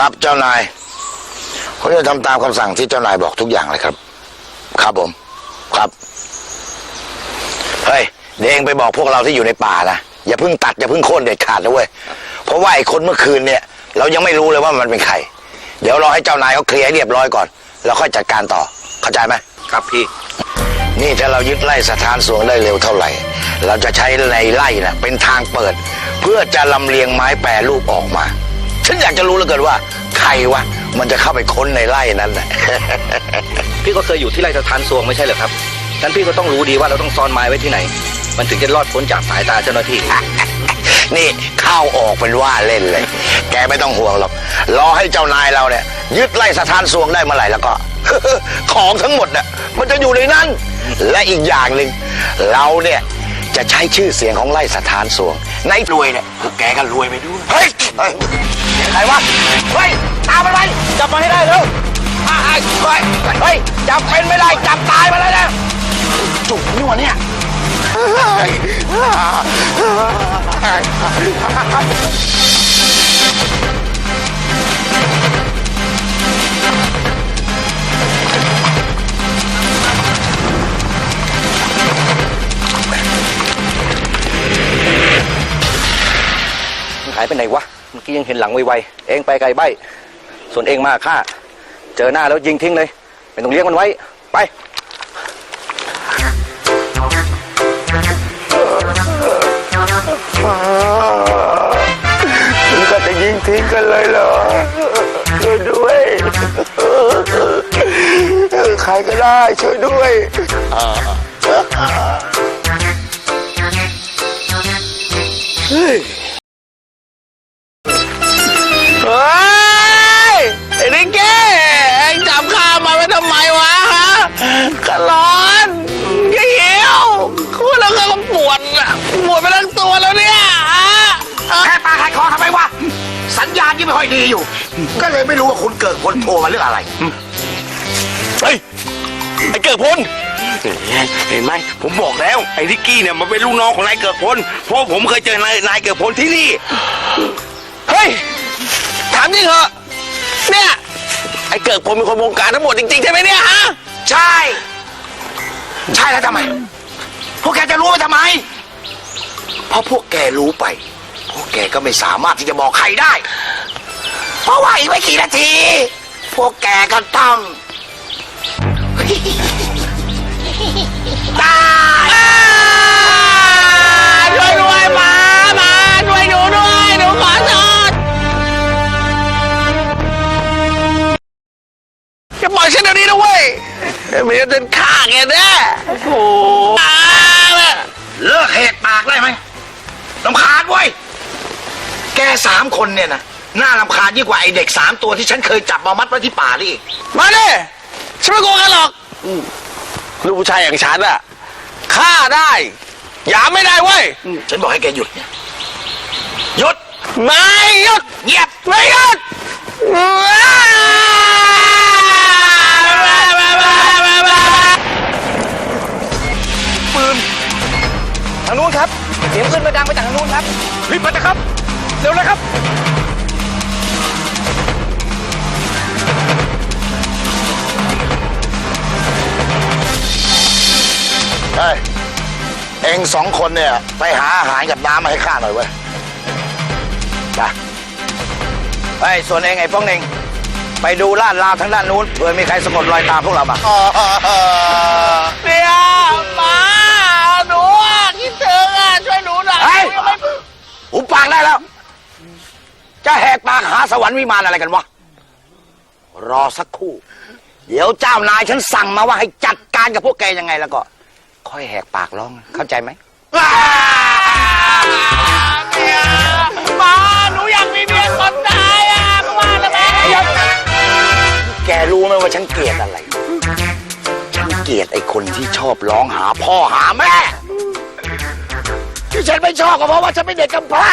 ครับเจ้านายผมจะทำตามคำสั่งที่เจ้านายบอกทุกอย่างเลยครับ ครับผม ครับเฮ้ยเดี๋ยวเองไปบอกพวกเราที่อยู่ในป่านะอย่าเพิ่งตัดอย่าเพิ่งโค่นเด็ดขาดนะเว้ยเพราะว่าไอ้คนเมื่อคืนเนี่ย เรายังไม่รู้เลยว่ามันเป็นใครเดี๋ยวรอให้เจ้านายเขาเคลียร์ให้เรียบร้อยก่อน แล้วค่อยจัดการต่อเข้าใจไหมครับพี่ นี่ถ้าเรายึดไล่สถานสวงได้เร็วเท่าไหร่ เราจะใช้ในไล่นะเป็นทางเปิด เพื่อจะลำเลียงไม้แปรรูปออกมา ฉันอยากจะรู้เหลือเกินว่า ใครวะมันจะเข้าไปค้นในไล่นั้นนะ พี่ก็เคยอยู่ที่ไร่สถานสวงไม่ใช่เหรอครับงั้นพี่ก็ต้องรู้ดีว่าเราต้องซ่อนไม้ไว้ที่ไหน มันถึงจะรอดพ้นจากสายตาเจ้าหน้าที่ นี่เข้าออกเป็นว่าเล่นเลย แกไม่ต้องห่วงหรอกรอให้เจ้านายเราเนี่ยยึดไล่สถานสวงได้เมื่อไหร่แล้วก็ ของทั้งหมดน่ะมันจะอยู่ในนั้น และอีกอย่างหนึ่งเราเนี่ย จะใช้ชื่อเสียงของไล่สถานสวง ในรวยเนี่ยพวกแกก็รวยไปด้วย เฮ้ยเฮ้ยใครวะเฮ้ยตามมันไปจับมาให้ได้เร็วอ่าเฮ้ยเฮ้ยเฮ้ยจับเป็นไม่ได้จับตายมาเลยนะจุกนี่วะเนี่ยเฮ้ยายไปไหนวะเมื่อกี้ยังเห็นหลังไวๆเองไปไกลใบส่วนเองมาฆ่า เจอหน้าแล้วยิงทิ้งเลยไม่ต้องเลี้ยงมันไว้ ไปถึงก็จะยิงทิ้งกันเลยเหรอช่วยด้วยใครก็ได้ช่วยด้วยเฮ้ย คุณเกิดคนโทรมาเรื่องอะไรเฮ้ยไอ้เกิดพลเห็นไหมผมบอกแล้ว ไอ้ริกกี้เนี่ยมันเป็นลูกน้องของนายเกิดพลเพราะผมเคยเจอนายนายเกิดพลที่นี่ เฮ้ย ถามจริงเหรอเนี่ย ไอ้เกิดผมเป็นคนวงการทั้งหมดจริงๆใช่ไหมเนี่ยฮะ ใช่ ใช่แล้วทำไม พวกแกจะรู้ไปทำไม เพราะพวกแกรู้ไป พวกแกก็ไม่สามารถที่จะบอกใครได้ เพราะว่าอีกไม่กี่นาทีพ วกแกก็ต้องตายช่วยด้วยหมาหมาช่วยหนูด้วยหนูขอโทษจะปล่อยฉันเดี๋ยวนี้นะเว้ยไม่งั้นจะฆ่าแกแน่โอ้โหตายละเลิกเหตุปากได้ไหมลำคาญเว้ย แกสามคนเนี่ยนะ น่าลำคาญยิ่งกว่าไอเด็กสามตัวที่ฉันเคยจับมามัดไว้ที่ป่านี่อีกมาดิฉันไม่กลัวกันหรอกลูกผู้ชายอย่างฉันอะฆ่าได้หยามไม่ได้เว้ยฉันบอกให้แกหยุดเนี่ยหยุดไม่หยุดเงียบไม่หยุดทางนู้นครับเสียงขึ้นมาดังไปจากทางนู้นครับรีบมานะครับ เร็วเลยครับ องสองคนเนี่ย ไปหาอาหารกับน้ำมาให้ข้าหน่อยเว้ยไปไอ้ยส่วนเองไอ้ป้องเอง ไปดูลาดราวทางด้านนู้นเผื่อมีใครสะกดรอยตามพวกเรามาเดี๋ยวมาหนูคิดถึงอะช่วยหนูหน่อยเฮ้ยหูปากได้แล้ว จะแหกปากหาสวรรค์วิมานอะไรกันวะ รอสักครู่ เดี๋ยวเจ้านายฉันสั่งมาว่าให้จัดการกับพวกแกยังไงแล้วก็ ค่อยแหกปากร้อง เข้าใจไหมมาหนูอยากมีเมียคนตายอะมาแล้วแม่แกรู้ไหมว่าฉันเกลียดอะไร ฉันเกลียดไอ้คนที่ชอบร้องหาพ่อหาแม่ ที่ฉันไม่ชอบก็เพราะว่าฉันเป็นเด็กกำพร้า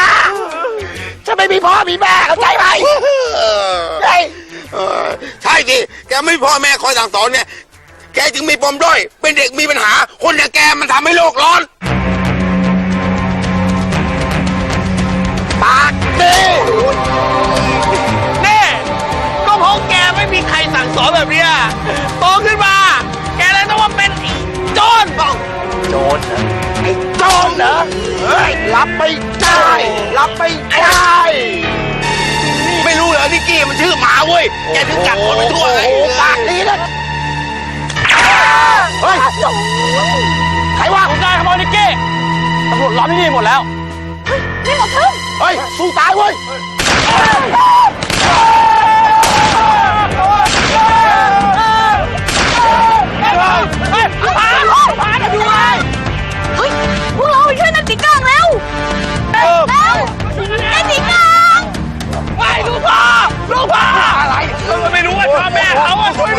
ฉันไม่มีพ่อมีแม่เข้าใจไหมเฮ้ยเออใช่สิแกไม่มีพ่อแม่คอยสั่งสอนเนี่ย แกจึงมีปมด้อย เป็นเด็กมีปัญหา คนอย่างแกมันทำให้โลกร้อน ปากดีนี่แบบเนี้ยโตขึ้นมา แกเลยต้องมาเป็นอีโจรโจรเหรอไอ้โจรเหรอเฮ้ยรับไม่ได้รับไม่ได้ไม่รู้เหรอนิกกี้มันชื่อหมาเว้ยแกถึงกัดคนไปทั่วไง โอ้โหปากดีนะ ตำรวจล้อมที่นี่หมดแล้วเฮ้ย สู้ตายเว้ยเฮ้ยพวกเราไปช่วยนักตีกลางเร็วเร็วนักตีกลาง ไปลูกพ่อลูกพ่ออะไรมันไม่รู้ว่าชอบแม่เขาอะช่วย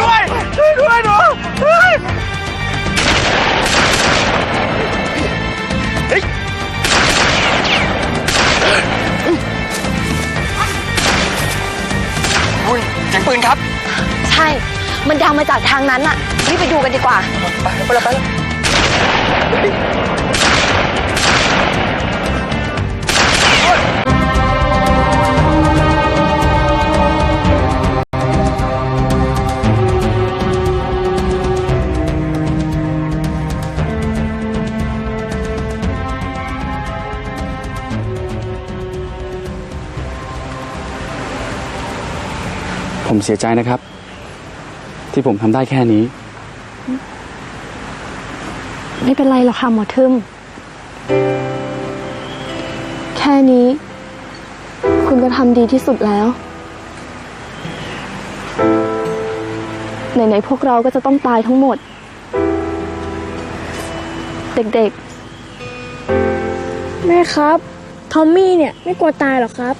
มันดังมาจากทางนั้นอะรีบไปดูกันดีกว่า ไปเลยไปเลยผมเสียใจนะครับ ที่ผมทำได้แค่นี้ ไม่เป็นไรหรอกค่ะหมอทึมแค่นี้ คุณก็ทำดีที่สุดแล้ว ไหนๆพวกเราก็จะต้องตายทั้งหมด เด็กแม่ครับ ทอมมี่เนี่ยไม่กลัวตายหรอครับ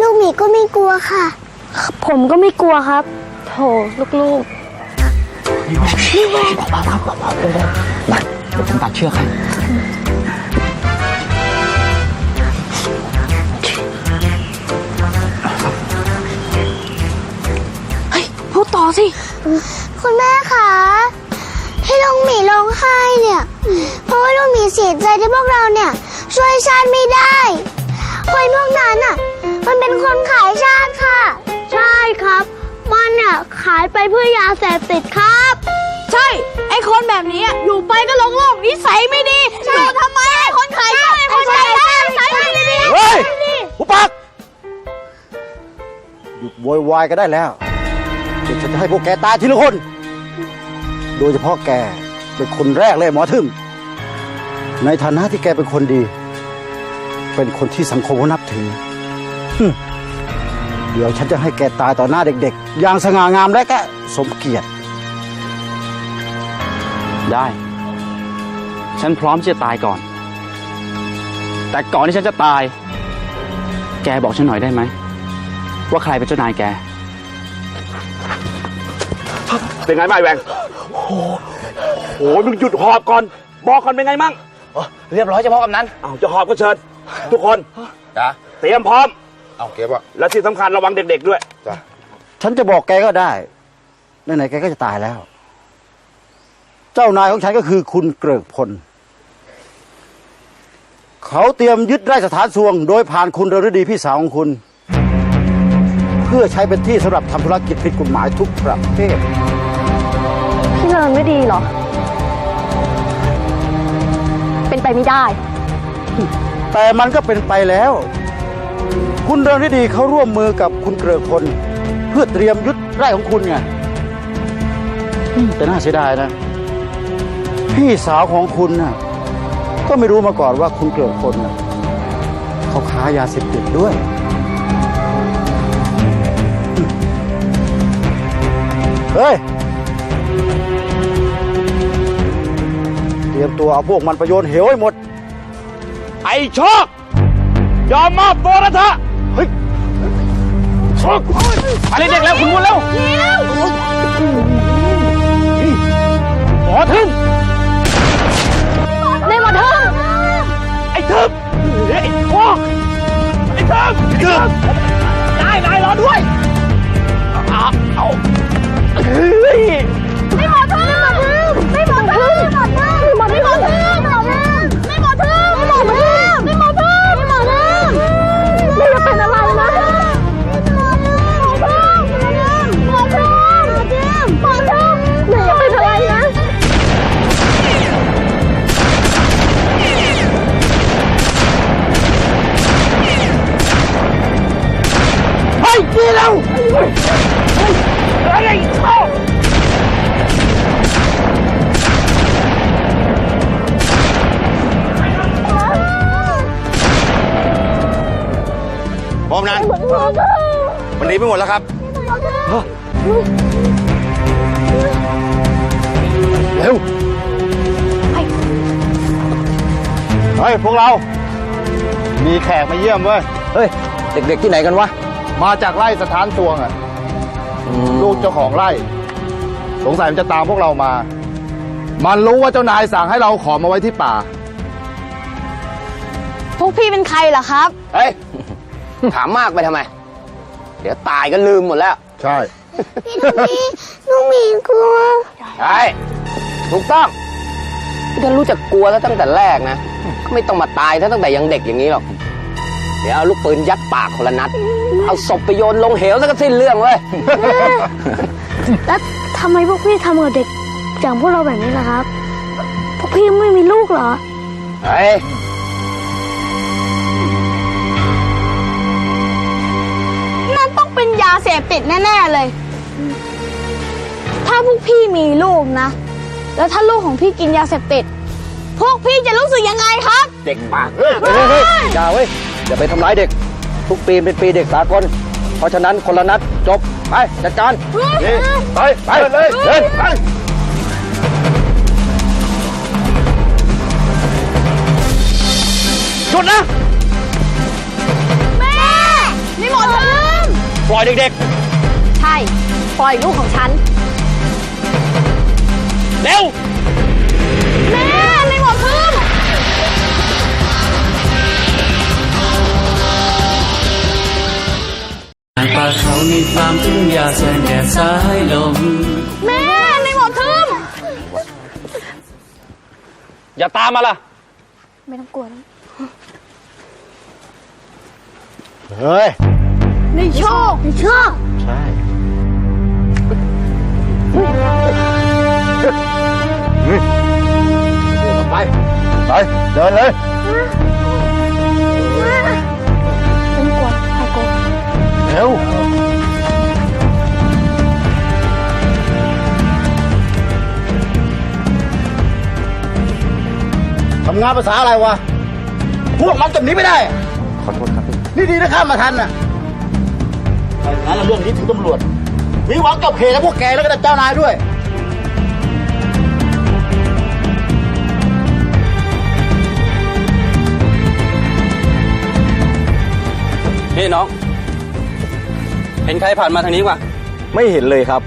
ลูกหมีก็ไม่กลัวค่ะๆผมก็ไม่กลัวครับ โถลูกผมตัดเชือกให้พูดต่อสิ คุณแม่คะที่ลุงหมีร้องไห้เนี่ย เพราะว่าลุงหมีเสียใจที่พวกเราเนี่ย ช่วยชาติไม่ได้คนพวกนั้นอะ มันเป็นคนขายชาติค่ะ ใช่ครับ มันเนี่ยขายไปเพื่อยาเสพติดครับ ใช่ ไอคนแบบนี้อะอยู่ไปก็หลงโลกนิสัยไม่ดีอยู่ทำไมไอคนขายชาติไอคนขายชาตินิสัยไม่ดีเฮ้ยผู้ปักหยุดโวยวายก็ได้แล้วเดี๋ยวฉันจะให้พวกแกตายทีละคน โดยเฉพาะแกเป็นคนแรกเลยหมอทึมในฐานะที่แกเป็นคนดี เป็นคนที่สังคมเขานับถือหึ เดี๋ยวฉันจะให้แกตายต่อหน้าเด็กๆ อย่างสง่างามและก็สมเกียรติ ได้ ฉันพร้อมที่จะตายก่อน แต่ก่อนที่ฉันจะตาย แกบอกฉันหน่อยได้ไหม ว่าใครเป็นเจ้านายแก เป็นไงบ้างแวงโอ้โหมึงหยุดหอบก่อน บอกก่อนเป็นไงมั่งเรียบร้อยเฉพาะกำนั้น เอาจะหอบก็เชิญ ทุกคนจ้ะเตรียมพร้อม เอาเก็บอะและที่สำคัญระวังเด็ก ๆด้วยฉันจะบอกแกก็ได้ไหนๆแกก็จะตายแล้ว เจ้านายของฉันก็คือคุณเกริกพล เขาเตรียมยึดไร่สถานสวง โดยผ่านคุณเรฤดีพี่สาวของคุณ เพื่อใช้เป็นที่สำหรับทำธุรกิจผิดกฎหมายทุกประเภท พี่เลินไม่ดีเหรอ เป็นไปไม่ได้ แต่มันก็เป็นไปแล้ว คุณเรฤดีเขาร่วมมือกับคุณเกริกพลเพื่อเตรียมยึดไร่ของคุณไงอืมแต่น่าเสียดายนะ พี่สาวของคุณน่ะก็ไม่รู้มาก่อนว่าคุณเกริกพลน่ะเขาค้ายาเสพติดด้วย เฮ้ย เตรียมตัวเอาพวกมันไปโยนเหวให้หมด ไอ้โชคยอมมอบตัวแล้วเถอะ เฮ้ยโชคอะไรเด็กแล้วคุณบุญแล้วหมอทึ่งในหมอทึมไอ้ทึ่งไอ้พวกไอ้ทึ่งไอ้ทึ่งนายนายรอด้วยอาเอาเฮ้ย เราอะไรเข้พร้อมนั้มันหนีไปหมดแล้วครับ เร็ว เฮ้ย พวกเรา มีแขกมาเยี่ยมเว้ย เฮ้ย เด็กๆที่ไหนกันวะ มาจากไร่สถานตวงอะลูกเจ้าของไร่ สงสัยมันจะตามพวกเรามา มันรู้ว่าเจ้านายสั่งให้เราขอมาไว้ที่ป่า พวกพี่เป็นใครเหรอครับ เฮ้ย ถามมากไปทำไม เดี๋ยวตายก็ลืมหมดแล้ว ใช่ พี่ลูกหมีลูกหมีกลัว ใช่ ถูกต้องถ้ารู้จักกลัวแล้วตั้งแต่แรกนะ ก็ไม่ต้องมาตายถ้าตั้งแต่ยังเด็กอย่างนี้หรอก เดี๋ยวเอาลูกปืนยัดปากคนละนัด เอาศพไปโยนลงเหวแล้วก็สิ้นเรื่องเว้ย แล้วทำไมพวกพี่ทำกับเด็กอย่างพวกเราแบบนี้ล่ะครับ พวกพี่ไม่มีลูกเหรอ เฮ้ย นั่นต้องเป็นยาเสพติดแน่ ๆ เลย ถ้าพวกพี่มีลูกนะ แล้วถ้าลูกของพี่กินยาเสพติด พวกพี่จะรู้สึกยังไงครับ เด็กปากเฮ้ยเฮ้ยเฮ้ยอย่าเว้ย อย่าไปทำร้ายเด็ก ทุกปีเป็นปีเด็กสากล เพราะฉะนั้นคนละนัดจบ ไป จัดการนี่ไป ไปเลยเดินไปหยุดนะ แม่ นี่หมดลืมปล่อยเด็กใช่ ปล่อยลูกของฉันๆเร็ว ป่าเขามีฟาร์มทุ่งหญ้าแสงแดดสายลม แม่ไม่หมดลืมอย่าตามมาล่ะ ไม่ต้องกลัวนะเฮ้ยในโชคไม่ชอบใช่ไป ไป เดินเลยไม่ต้องกลัวใครกลัวเร็ว ทำงานภาษาอะไรวะ พวกมันจบหนี้ไม่ได้ ขอโทษครับนี่ดีนะข้ามมาทันน่ะถ้าอย่างนั้นเรื่องนี้ถึงตำรวจ มีหวังกับเขตและพวกแกแล้วก็เจ้านายด้วย นี่น้อง เห็นใครผ่านมาทางนี้วะไม่เห็นเลยครับ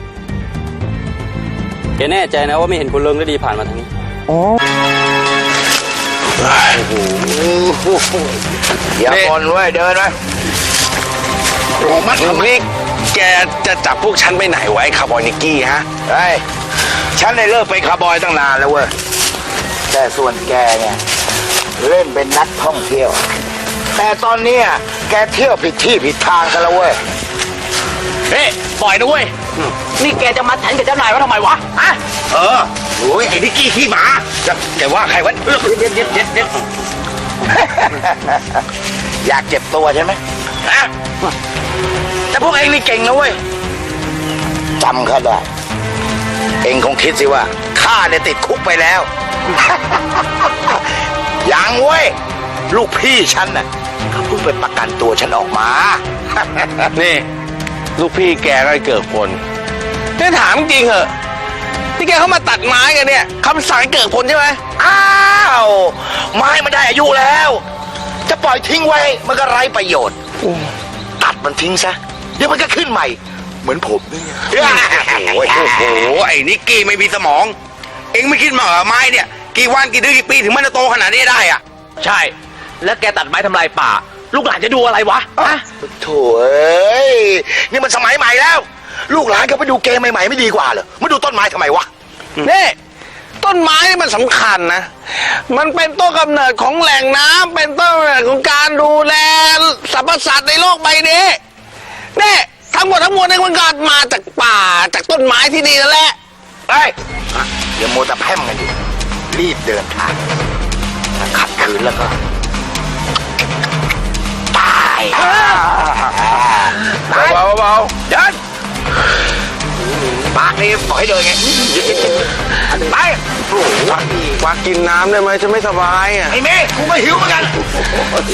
แกแน่ใจนะว่าไม่เห็นคุณเลิงฤดีผ่านมาทางนี้ อ ย่าบ่นเว้ยเดินไปมันนี่แกจะจับพวกฉันไปไหนไว้คาร์บอยนิกกี้ฮะเฮ้ยฉันได้เลิกเป็นคาร์บอยตั้งนานแล้วเว้ย แต่ส่วนแกเนี่ยเล่นเป็นนักท่องเที่ยว แต่ตอนเนี้ยแกเที่ยวผิดที่ผิดทางกันแล้วเว้ย เฮ้ยปล่อยนะเว้ย นี่แกจะมาฉันกับเจ้านายว่าทำไมวะ ฮะ เออ โอ้ยไอ้นิกกี้ขี้หมาจะแกว่าใครวะเออเด็ดเด็ดเด็ดเด็ดอยากเจ็บตัวใช่ไหมฮะแต่พวกเองนี่เก่งนะเว้ยจำข้าได้ เองคงคิดสิว่าข้าเนี่ยติดคุกไปแล้ว ยังเว้ย ลูกพี่ฉันน่ะเขาเพิ่งไปประกันตัวฉันออกมา นี่ ลูกพี่แกก็เกิดผลนี่ถามจริงเหอะ ที่แกเข้ามาตัดไม้กันเนี่ยคำสั่งให้เกิดผลใช่ไหมอ้าวไม้มันได้อายุแล้ว จะปล่อยทิ้งไว้มันก็ไร้ประโยชน์ ตัดมันทิ้งซะเดี๋ยวมันก็ขึ้นใหม่ เหมือนผมเนี่ยโอ้ยโอ้โหไอ้นิกกี้ไม่มีสมอง เองไม่คิดมาเหรอไม้เนี่ยกี่วันกี่เดือนกี่ปีถึงมันจะโตขนาดนี้ได้อะใช่ แล้วแกตัดไม้ทำลายป่า ลูกหลานจะดูอะไรวะฮะโถ่เอ้ยนี่มันสมัยใหม่แล้ว ลูกหลานก็ไปดูเกมใหม่ๆไม่ดีกว่าเหรอมาดูต้นไม้ทำไมวะ นี่ต้นไม้นี่มันสำคัญนะ มันเป็นต้นกำเนิดของแหล่งน้ำเป็นต้นกำเนิดของการดูแลสรรพสัตว์ในโลกใบนี้นี่ทั้งหมดทั้งมวลนี่มันเกิดมาจากป่าจากต้นไม้ที่นี่นั่นแหละเฮ้ยอย่าโมวแต่แพร่มกันอยู่ รีบเดินทางถ้าขัดขืนแล้วก็ ตายตายเบาๆเบาๆยัน ปากนี้บอกให้เดินไงไปกวากินน้ำได้ไหมฉันไม่สบายอะไอ้เมย์กูก็หิวเหมือนกัน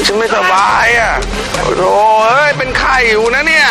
ฉันไม่สบายอะโอ้เอ้ยเป็นไข้อยู่นะเนี่ย